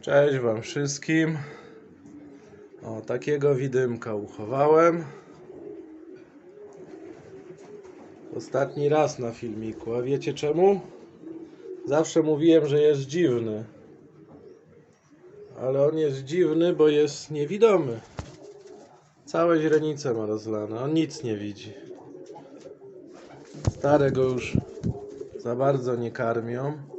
Cześć Wam wszystkim. O, takiego widymka uchowałem. Ostatni raz na filmiku. A wiecie czemu? Zawsze mówiłem, że jest dziwny. Ale on jest dziwny, bo jest niewidomy. Całe źrenice ma rozlane. On nic nie widzi. Stare go już za bardzo nie karmią.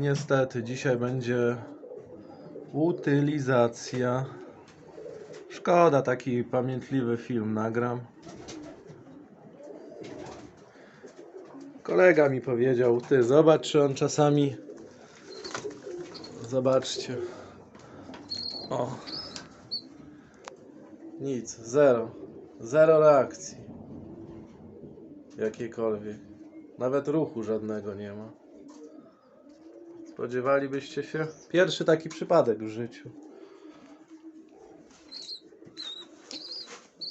Niestety dzisiaj będzie utylizacja. Szkoda, taki pamiętliwy film nagram. Kolega mi powiedział, ty zobacz, czy on czasami. Zobaczcie. O. Nic, zero. Zero reakcji. Jakiejkolwiek. Nawet ruchu żadnego nie ma. Spodziewalibyście się? Pierwszy taki przypadek w życiu.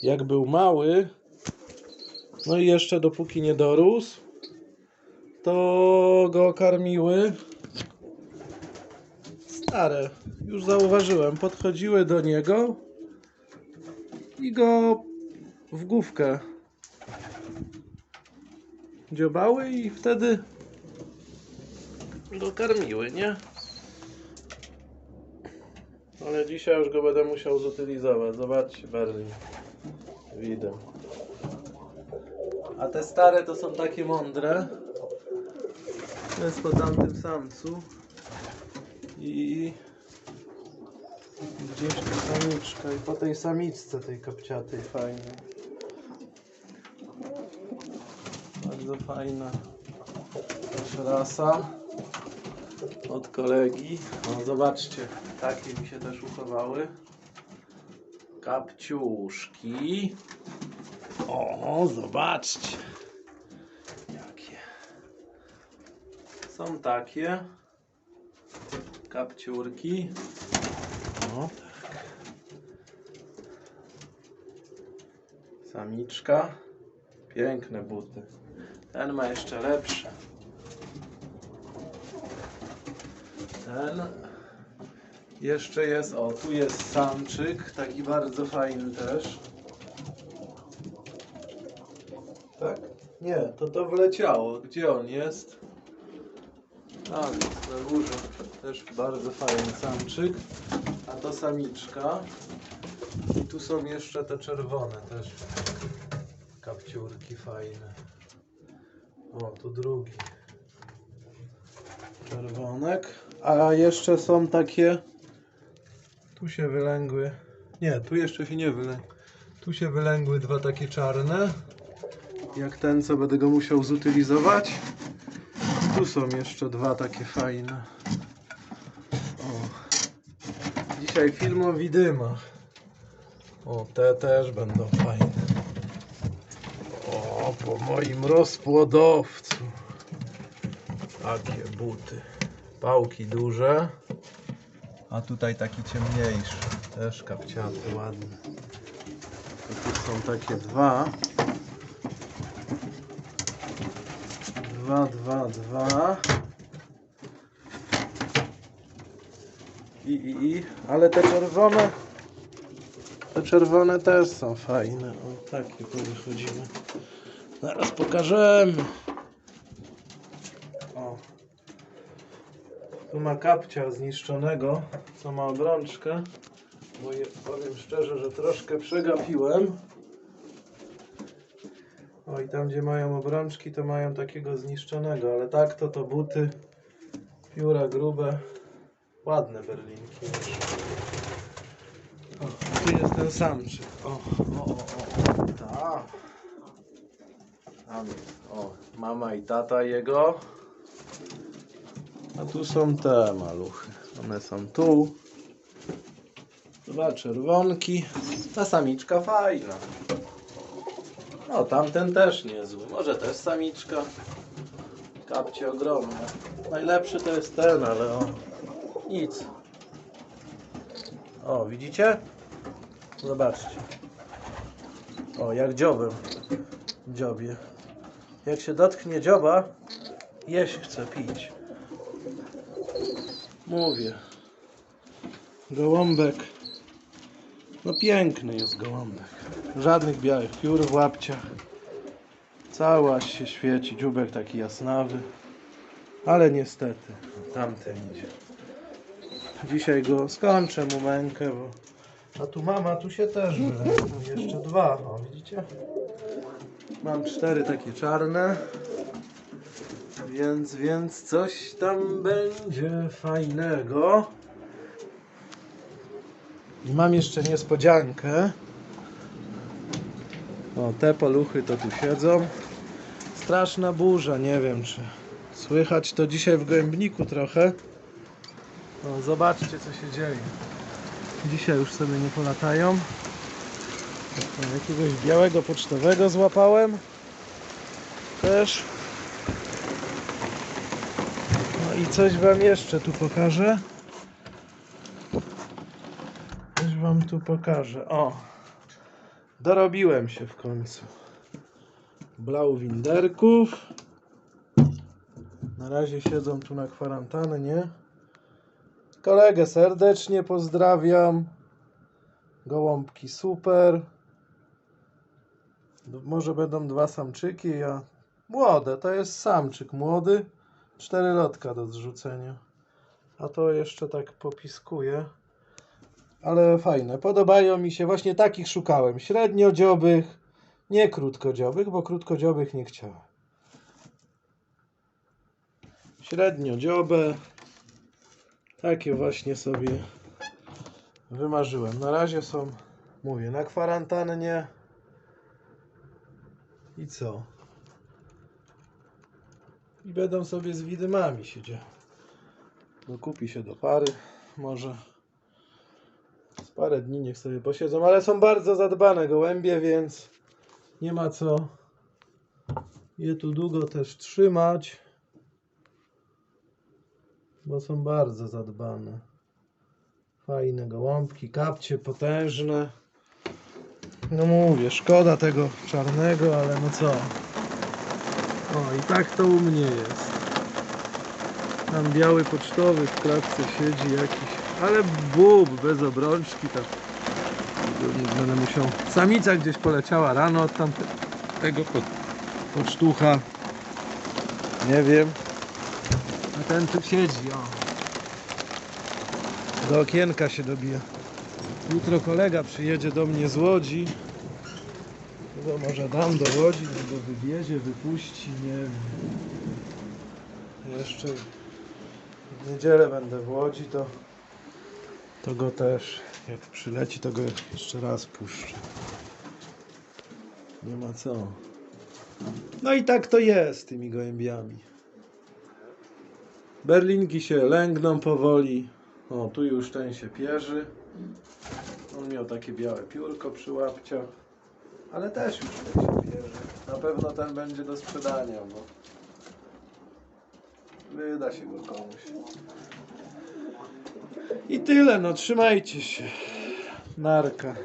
Jak był mały, no i jeszcze dopóki nie dorósł, to go karmiły stare. Już zauważyłem. Podchodziły do niego i go w główkę dziobały i wtedy go karmiły, nie? Ale dzisiaj już go będę musiał zutylizować. Zobaczcie, Berlin. Widzę. A te stare to są takie mądre. To jest po tamtym samcu. I gdzieś tu samiczka. I po tej samiczce tej kapciatej fajnej. Bardzo fajna też rasa od kolegi. O, zobaczcie, takie mi się też uchowały. Kapciuszki. O, zobaczcie. Jakie. Są takie. Kapciurki. O, tak. Samiczka. Piękne buty. Ten ma jeszcze lepsze. Ten jeszcze jest, o tu jest samczyk, taki bardzo fajny też. Tak? Nie, to to wleciało. Gdzie on jest? A, jest na górze. Też bardzo fajny samczyk. A to samiczka. I tu są jeszcze te czerwone też. Kapciurki fajne. O, tu drugi. Czerwonek. A jeszcze są takie. Tu się wylęgły. Nie, tu jeszcze się nie wylęgły. Tu się wylęgły dwa takie czarne. Jak ten, co będę go musiał zutylizować. Tu są jeszcze dwa takie fajne. O. Dzisiaj film o widymach. O, te też będą fajne. O, po moim rozpłodowcu. Takie buty. Pałki duże. A tutaj taki ciemniejszy. Też kapciaty ładne. To tu są takie dwa. Dwa, dwa, dwa. I, i, i. Ale te czerwone. Te czerwone też są fajne. O, takie wychodzimy. Zaraz pokażemy. O. Tu ma kapcia zniszczonego, co ma obrączkę. Bo je, powiem szczerze, że troszkę przegapiłem. O i tam gdzie mają obrączki, to mają takiego zniszczonego, ale tak to to buty, pióra grube, ładne berlinki. O, tu jest ten samczyk. O, o, o, o, tak. Tam jest. O, mama i tata jego. A tu są te maluchy. One są tu. Dwa czerwonki. Ta samiczka fajna. O, tamten też niezły. Może też samiczka. Kapcie ogromne. Najlepszy to jest ten, ale o. Nic. O, widzicie? Zobaczcie. O, jak dziobem. Dziobie. Jak się dotknie dzioba, jeść chce pić. Mówię. Gołąbek. No piękny jest gołąbek. Żadnych białych piór w łapciach. Cała się świeci. Dziubek taki jasnawy. Ale niestety, tamten idzie. Dzisiaj go skończę mu mękę, bo... A tu mama, tu się też wylękną. Jeszcze dwa, o widzicie? Mam cztery takie czarne. Więc, więc coś tam będzie fajnego. I mam jeszcze niespodziankę. O, te paluchy to tu siedzą. Straszna burza, nie wiem czy słychać to dzisiaj w gołębniku trochę. No, zobaczcie co się dzieje. Dzisiaj już sobie nie polatają. O, Jakiegoś białego pocztowego złapałem. Też. I coś wam jeszcze tu pokażę. Coś wam tu pokażę. O! Dorobiłem się w końcu. Blauwinderków. Na razie siedzą tu na kwarantannie. Kolegę serdecznie pozdrawiam. Gołąbki super. Może będą dwa samczyki, a młode, to jest samczyk młody. Cztery lotka do zrzucenia. A to jeszcze tak popiskuje. Ale fajne. Podobają mi się. Właśnie takich szukałem. Średniodziobych, nie krótkodziobych, bo krótkodziobych nie chciałem. Średniodziobę. Takie właśnie sobie wymarzyłem. Na razie są, mówię, na kwarantannie. I co? I będą sobie z widymami siedzieć. Dokupi się do pary, może. Z parę dni niech sobie posiedzą, ale są bardzo zadbane gołębie, więc nie ma co je tu długo też trzymać, bo są bardzo zadbane. Fajne gołąbki, kapcie potężne. No mówię, szkoda tego czarnego, ale no co. O, i tak to u mnie jest. Tam biały pocztowy w klatce siedzi jakiś, ale bób, bez obrączki, tak. Będę musiał. Samica gdzieś poleciała rano od tamtego pocztucha. Nie wiem. A ten tu siedzi, o. Do okienka się dobija. Jutro kolega przyjedzie do mnie z Łodzi. Chyba może dam do Łodzi, no go wywiezie, wypuści, nie wiem. Jeszcze w niedzielę będę w Łodzi, to, to go też, jak przyleci, to go jeszcze raz puszczę. Nie ma co. No i tak to jest z tymi gołębiami. Berlinki się lęgną powoli. O, tu już ten się pierzy. On miał takie białe piórko przy łapciach. Ale też już się pierzy. Na pewno ten będzie do sprzedania, bo wyda się go komuś. I tyle, no trzymajcie się. Narka.